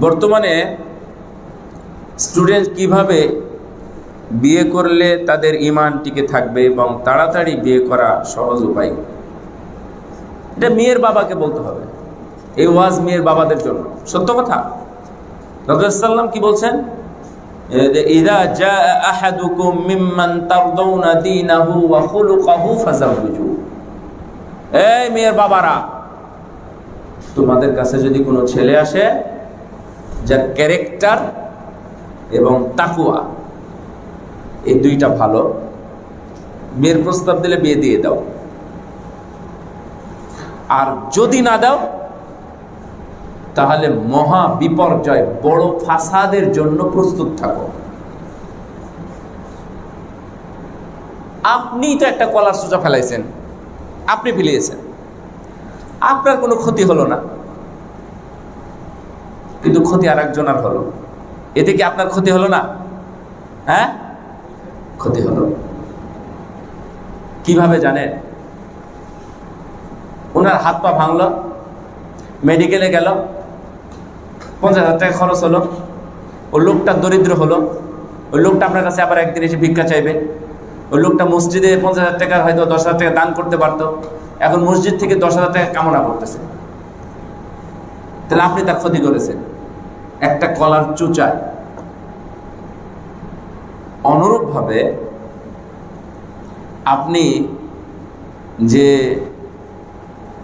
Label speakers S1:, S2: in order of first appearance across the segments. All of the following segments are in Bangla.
S1: বর্তমানে স্টুডেন্ট কীভাবে বিয়ে করলে তাদের ইমান টিকে থাকবে এবং তাড়াতাড়ি বিয়ে করা সহজ উপায় এটা মেয়ের বাবাকে বলতে হবে। এই ওয়াজ মেয়ের বাবাদের জন্য। সত্য কথা? রসুলাম কি বলছেন? ইদা জা মিম্মান এই মেয়ের বাবারা, তোমাদের কাছে যদি কোনো ছেলে আসে যার ক্যারেক্টার এবং তাকুয়া। এই দুইটা ভালো। বিয়ের প্রস্তাব দিলে বিয়ে দিয়ে দাও। আর যদি না দাও, তাহলে মহা বিপর্যয়, বড় ফাসাদের জন্য প্রস্তুত থাকো। আপনি তো একটা কলার সোজা ফেলাইছেন। আপনি ফেলিয়েছেন। আপনার কোনো ক্ষতি হলো না। কিন্তু ক্ষতি আর একজনের হলো। এতে কি আপনার ক্ষতি হলো না? হ্যাঁ? ক্ষতি হলো। কীভাবে জানেন? ওনার হাত পা ভাঙলো, মেডিকেলে গেল, পঞ্চাশ হাজার টাকা খরচ হলো, ওই লোকটা দরিদ্র হলো, ওই লোকটা আপনার কাছে আবার একদিন এসে ভিক্ষা চাইবে, ওই লোকটা মসজিদে পঞ্চাশ হাজার টাকা হয়তো দশ হাজার টাকা দান করতে পারতো, এখন মসজিদ থেকে দশ হাজার টাকা কামনা করতেছে। তাহলে আপনি তার ক্ষতি করেছেন। একটা কলার চুচায় অনুরূপভাবে আপনি যে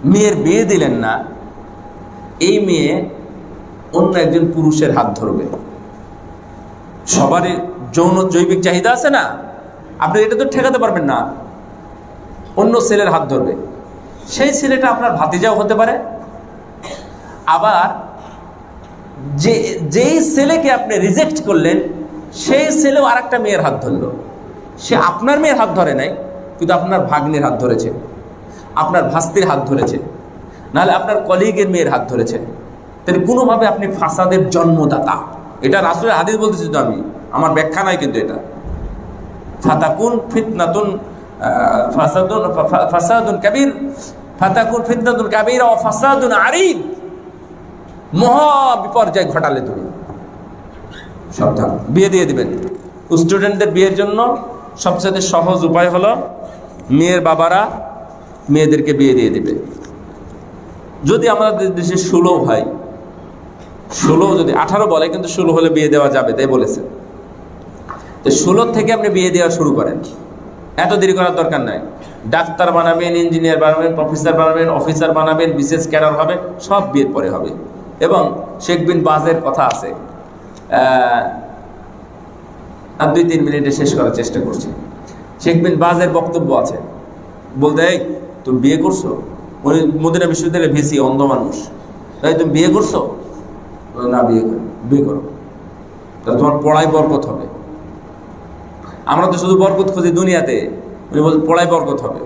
S1: মেয়ের বিয়ে দিলেন না, এই মেয়ে অন্য একজন পুরুষের হাত ধরবে। সবারই যৌন জৈবিক চাহিদা আছে না? আপনি এটা তো ঠেকাতে পারবেন না। অন্য ছেলের হাত ধরবে। সেই ছেলেটা আপনার ভাতিজাও হতে পারে। আবার যে, যেই ছেলেকে আপনি রিজেক্ট করলেন, সেই ছেলেও আর একটা মেয়ের হাত ধরলো। সে আপনার মেয়ের হাত ধরে নাই, কিন্তু আপনার ভাগ্নের হাত ধরেছে। আপনার ভাস্তির হাত ধরেছে। নাহলে আপনার কলিগের মেয়ের হাত ধরেছে। তাহলে কোনোভাবে আপনি ফাসাদের জন্মদাতা। এটা রাসুলের হাদিস বলতেছি তো আমি। আমার ব্যাখ্যা নাই কিন্তু এটা। ফাতাকুন ফিতনাতুন ফাসাদুন ফাসাদুন কাবির। ফাতাকুন ফিতনাতুন কাবির ও ফাসাদুন আরিদ। মহা বিপর্যয় ঘটালে তুমি। সাবধান, বিয়ে দিয়ে দিবেন। স্টুডেন্টদের বিয়ের জন্য সবচেয়ে সহজ উপায় হলো, মেয়ের বাবারা মেয়েদেরকে বিয়ে দিয়ে দিবে। যদি আমাদের দেশে ষোলো হয়, ষোলো যদি আঠারো বলে, কিন্তু ষোলো হলে বিয়ে দেওয়া যাবে, তাই বলেছে। তো ষোলো থেকে আপনি বিয়ে দেওয়া শুরু করেন। এত দেরি করার দরকার নাই। ডাক্তার বানাবেন ইঞ্জিনিয়ার বানাবেন প্রফেসর বানাবেন অফিসার বানাবেন, বিশেষ ক্যাডার হবে, সব বিয়ের পরে হবে। এবং শেখ বিন বাজের কথা আছে। আর দুই তিন মিনিটে শেষ করার চেষ্টা করছি। শেখ বিন বাজের বক্তব্য আছে। বলতে, এই, তুমি বিয়ে করছ? উনি মদিনা বিশ্ববিদ্যালয়ে ভিসি, অন্ধ মানুষ। তাই তুমি বিয়ে করছ? না, বিয়ে করো বিয়ে করো। তাহলে তোমার পড়াই বরকত হবে। আমরা তো শুধু বরকত খুঁজি দুনিয়াতে। উনি বল পড়াই বরকত হবে।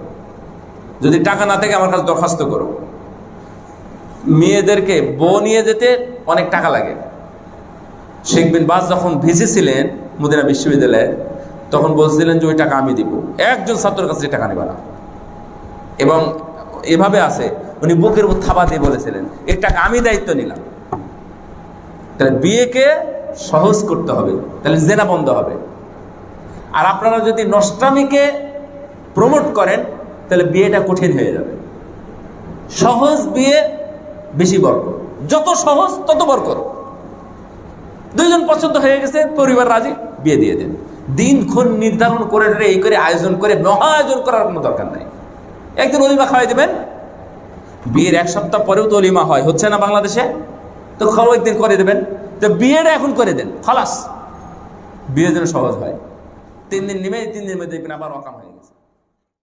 S1: যদি টাকা না থাকে, আমার কাছে দরখাস্ত করো। মেয়েদেরকে বউ নিয়ে যেতে অনেক টাকা লাগে। শেখ বিন বাজ যখন ভিসি ছিলেন মদিনা বিশ্ববিদ্যালয়ে, তখন বলছিলেন যে, ওই টাকা আমি দিব। একজন ছাত্রের কাছে টাকা নেবে না। এবং এভাবে আছে, উনি বুকের উপর থাবা দিয়ে বলেছিলেন এই টাকা আমি দায়িত্ব নিলাম। তাহলে বিয়েকে সহজ করতে হবে, তাহলে জেনা বন্ধ হবে। আর আপনারা যদি নষ্টামিকে প্রমোট করেন, তাহলে বিয়েটা কঠিন হয়ে যাবে। সহজ বিয়ে বেশি বরকত যত সহজ, তত বরকত দুইজন পছন্দ হয়ে গেছে, পরিবার রাজি, বিয়ে দিয়ে দেন। দিনক্ষণ নির্ধারণ করে এই করে আয়োজন করে, মহা আয়োজন করার কোনো দরকার নাই। একদিন অলিমা খাওয়াই দেবেন। বিয়ের এক সপ্তাহ পরেও তো অলিমা হয়, হচ্ছে না বাংলাদেশে? তো খাওয়া একদিন করে দেবেন। তো বিয়েটা এখন করে দেন, খালাস। বিয়ে যেন সহজ হয়। তিন দিন নেমে তিন দিনের মধ্যে আবার অকাম হয়ে গেছে।